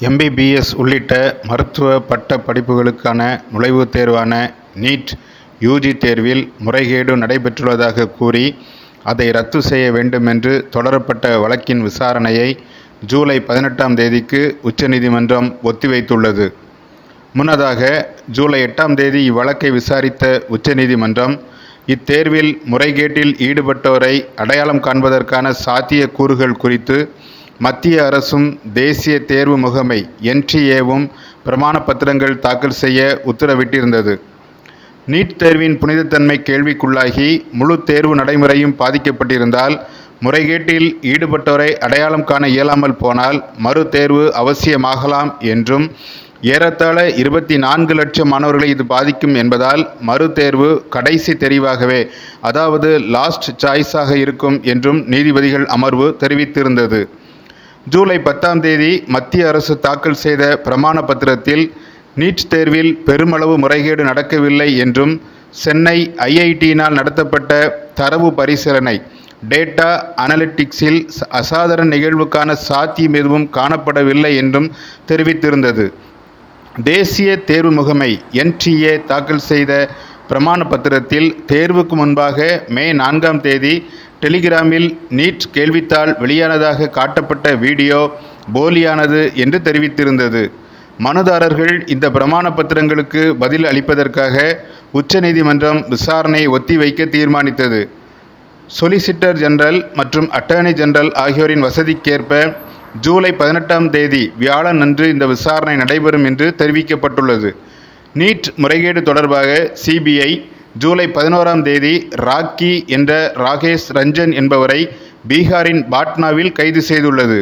MBBS உள்ளிட்ட மருத்துவ பட்ட படிப்புகளுக்கான நுழைவுத் தேர்வான நீட் யூஜி தேர்வில் முறைகேடு நடைபெற்றுள்ளதாக கூறி அதை ரத்து செய்ய வேண்டுமென்று தொடரப்பட்ட வழக்கின் விசாரணையை ஜூலை பதினெட்டாம் தேதிக்கு உச்சநீதிமன்றம் ஒத்திவைத்துள்ளது. முன்னதாக ஜூலை எட்டாம் தேதி இவ்வழக்கை விசாரித்த உச்சநீதிமன்றம் இத்தேர்வில் முறைகேட்டில் ஈடுபட்டோரை அடையாளம் காண்பதற்கான சாத்தியக் கூறுகள் குறித்து மத்திய அரசும் தேசிய தேர்வு முகமை என்டிஏவும் பிரமாண பத்திரங்கள் தாக்கல் செய்ய உத்தரவிட்டிருந்தது. நீட் தேர்வின் புனிதத்தன்மை கேள்விக்குள்ளாகி முழு தேர்வு நடைமுறையும் பாதிக்கப்பட்டிருந்தால் முறைகேட்டில் ஈடுபட்டோரை அடையாளம் காண இயலாமல் போனால் மறு தேர்வு அவசியமாகலாம் என்றும் ஏறத்தாழ இருபத்தி நான்கு லட்சம் மாணவர்களை இது பாதிக்கும் என்பதால் மறு தேர்வு கடைசி தெரிவாகவே அதாவது லாஸ்ட் சாய்ஸாக இருக்கும் என்றும் நீதிபதிகள் அமர்வு தெரிவித்திருந்தது. ஜூலை பத்தாம் தேதி மத்திய அரசு தாக்கல் செய்த பிரமாண பத்திரத்தில் நீட் தேர்வில் பெருமளவு முறைகேடு நடக்கவில்லை என்றும் சென்னை ஐஐடியினால் நடத்தப்பட்ட தரவு பரிசீலனை டேட்டா அனலிட்டிக்ஸில் அசாதாரண நிகழ்வுக்கான சாத்தியம் எதுவும் காணப்படவில்லை என்றும் தெரிவித்திருந்தது. தேசிய தேர்வு முகமை என்டிஏ தாக்கல் செய்த பிரமாண பத்திரத்தில் தேர்வுக்கு முன்பாக மே நான்காம் தேதி டெலிகிராமில் நீட் கேள்வித்தாள் வெளியானதாக காட்டப்பட்ட வீடியோ போலியானது என்று தெரிவித்திருந்தது. மனுதாரர்கள் இந்த பிரமாண பத்திரங்களுக்கு பதில் அளிப்பதற்காக உச்சநீதிமன்றம் விசாரணையை ஒத்திவைக்க தீர்மானித்தது. சொலிசிட்டர் ஜெனரல் மற்றும் அட்டர்னி ஜெனரல் ஆகியோரின் வசதிக்கேற்ப ஜூலை பதினெட்டாம் தேதி வியாழன் அன்று இந்த விசாரணை நடைபெறும் என்று தெரிவிக்கப்பட்டுள்ளது. நீட் முறைகேடு தொடர்பாக சிபிஐ ஜூலை பதினோராம் தேதி ராக்கி என்ற ராகேஷ் ரஞ்சன் என்பவரை பீகாரின் பாட்னாவில் கைது செய்துள்ளது.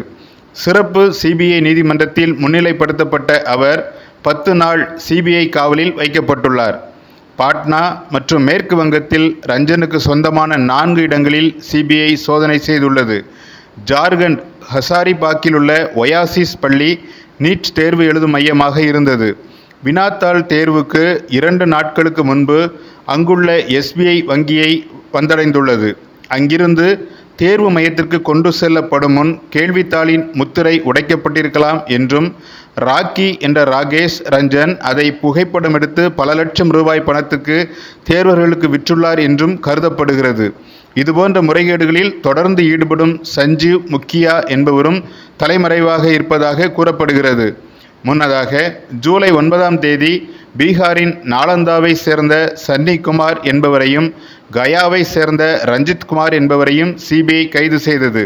சிறப்பு சிபிஐ நீதிமன்றத்தில் முன்னிலைப்படுத்தப்பட்ட அவர் பத்து நாள் சிபிஐ காவலில் வைக்கப்பட்டுள்ளார். பாட்னா மற்றும் மேற்கு வங்கத்தில் ரஞ்சனுக்கு சொந்தமான நான்கு இடங்களில் சிபிஐ சோதனை செய்துள்ளது. ஜார்க்கண்ட் ஹசாரிபாக்கில் உள்ள ஒயாசிஸ் பள்ளி நீட் தேர்வு எழுதும் மையமாக இருந்தது. வினாத்தாள் தேர்வுக்கு இரண்டு நாட்களுக்கு முன்பு அங்குள்ள எஸ்பிஐ வங்கியை வந்தடைந்துள்ளது. அங்கிருந்து தேர்வு மையத்திற்கு கொண்டு செல்லப்படும் முன் கேள்வித்தாளின் முத்திரை உடைக்கப்பட்டிருக்கலாம் என்றும் ராக்கி என்ற ராகேஷ் ரஞ்சன் அதை புகைப்படம் எடுத்து பல லட்சம் ரூபாய் பணத்துக்கு தேர்வர்களுக்கு விற்றுள்ளார் என்றும் கருதப்படுகிறது. இதுபோன்ற முறைகேடுகளில் தொடர்ந்து ஈடுபடும் சஞ்சீவ் முக்கியா என்பவரும் தலைமறைவாக இருப்பதாக கூறப்படுகிறது. முன்னதாக ஜூலை ஒன்பதாம் தேதி பீகாரின் நாலந்தாவை சேர்ந்த சன்னி குமார் என்பவரையும் கயாவை சேர்ந்த ரஞ்சித் குமார் என்பவரையும் சிபிஐ கைது செய்தது.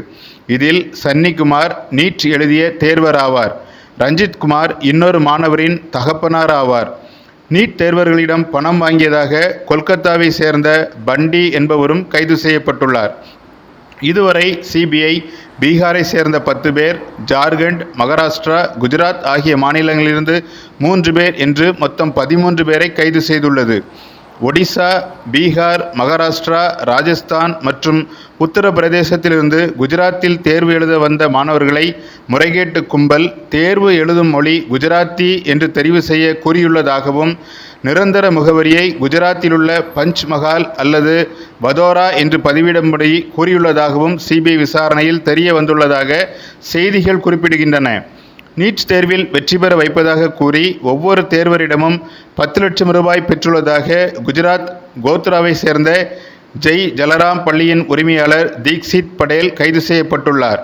இதில் சன்னி குமார் நீட் எழுதிய தேர்வர் ஆவார் ரஞ்சித் குமார் இன்னொரு மாணவரின் தகப்பனார் ஆவார் நீட் தேர்வர்களிடம் பணம் வாங்கியதாக கொல்கத்தாவை சேர்ந்த பண்டி என்பவரும் கைது செய்யப்பட்டுள்ளார். இதுவரை சிபிஐ பீகாரை சேர்ந்த பத்து பேர் ஜார்க்கண்ட் மகாராஷ்டிரா குஜராத் ஆகிய மாநிலங்களிலிருந்து மூன்று பேர் என்று மொத்தம் பதிமூன்று பேரை கைது செய்துள்ளது. ஒடிசா பீகார் மகாராஷ்டிரா ராஜஸ்தான் மற்றும் உத்தரப்பிரதேசத்திலிருந்து குஜராத்தில் தேர்வு எழுத வந்த மாணவர்களை முறைகேட்டு கும்பல் தேர்வு எழுதும் மொழி குஜராத்தி என்று தெரிவு செய்ய கூறியுள்ளதாகவும் நிரந்தர முகவரியை குஜராத்திலுள்ள பஞ்ச் மஹால் அல்லது வதோரா என்று பதிவிடும்படி கூறியுள்ளதாகவும் சிபிஐ விசாரணையில் தெரிய வந்துள்ளதாக செய்திகள் குறிப்பிடுகின்றன. நீட் தேர்வில் வெற்றி பெற வைப்பதாக கூறி ஒவ்வொரு தேர்வரிடமும் பத்து லட்சம் ரூபாய் பெற்றுள்ளதாக குஜராத் கோத்ராவை சேர்ந்த ஜெய் ஜலராம் பள்ளியின் உரிமையாளர் தீக்ஷித் படேல் கைது செய்யப்பட்டுள்ளார்.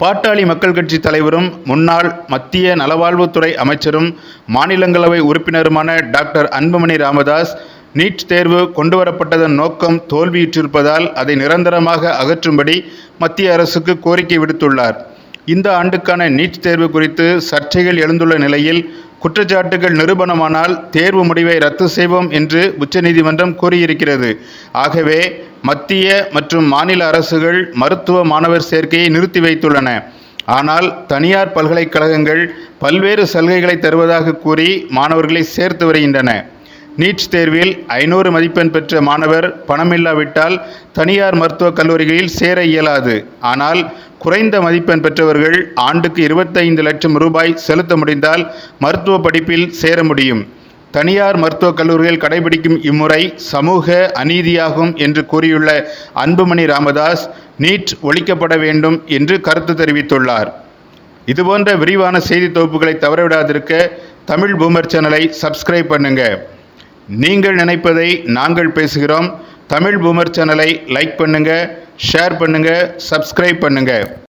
பாட்டாளி மக்கள் கட்சி தலைவரும் முன்னாள் மத்திய நலவாழ்வுத்துறை அமைச்சரும் மாநிலங்களவை உறுப்பினருமான டாக்டர் அன்புமணி ராமதாஸ் நீட் தேர்வு கொண்டுவரப்பட்டதன் நோக்கம் தோல்வியுற்றிருப்பதால் அதை நிரந்தரமாக அகற்றும்படி மத்திய அரசுக்கு கோரிக்கை விடுத்துள்ளார். இந்த ஆண்டுக்கான நீட் தேர்வு குறித்து சர்ச்சைகள் எழுந்துள்ள நிலையில் குற்றச்சாட்டுகள் நிரூபணமானால் தேர்வு முடிவை ரத்து செய்வோம் என்று உச்சநீதிமன்றம் கூறியிருக்கிறது. ஆகவே மத்திய மற்றும் மாநில அரசுகள் மருத்துவ மாணவர் சேர்க்கையை நிறுத்தி வைத்துள்ளன. ஆனால் தனியார் பல்கலைக்கழகங்கள் பல்வேறு சலுகைகளை தருவதாக கூறி மாணவர்களை சேர்த்து வருகின்றன. நீட் தேர்வில் ஐநூறு மதிப்பெண் பெற்ற மாணவர் பணமில்லாவிட்டால் தனியார் மருத்துவக் கல்லூரிகளில் சேர இயலாது. ஆனால் குறைந்த மதிப்பெண் பெற்றவர்கள் ஆண்டுக்கு இருபத்தைந்து லட்சம் ரூபாய் செலுத்த முடிந்தால் மருத்துவ படிப்பில் சேர முடியும். தனியார் மருத்துவக் கல்லூரிகள் கடைபிடிக்கும் இம்முறை சமூக அநீதியாகும் என்று கூறியுள்ள அன்புமணி ராமதாஸ் நீட் ஒழிக்கப்பட வேண்டும் என்று கருத்து தெரிவித்துள்ளார். இதுபோன்ற விரிவான செய்தி தொகுப்புகளை தவறவிடாதிருக்க தமிழ் பூமர் சேனலை சப்ஸ்கிரைப் பண்ணுங்கள் நீங்கள் நினைப்பதை நாங்கள் பேசுகிறோம். தமிழ் பூமர் சேனலை லைக் பண்ணுங்கள் ஷேர் பண்ணுங்கள் சப்ஸ்கிரைப் பண்ணுங்கள்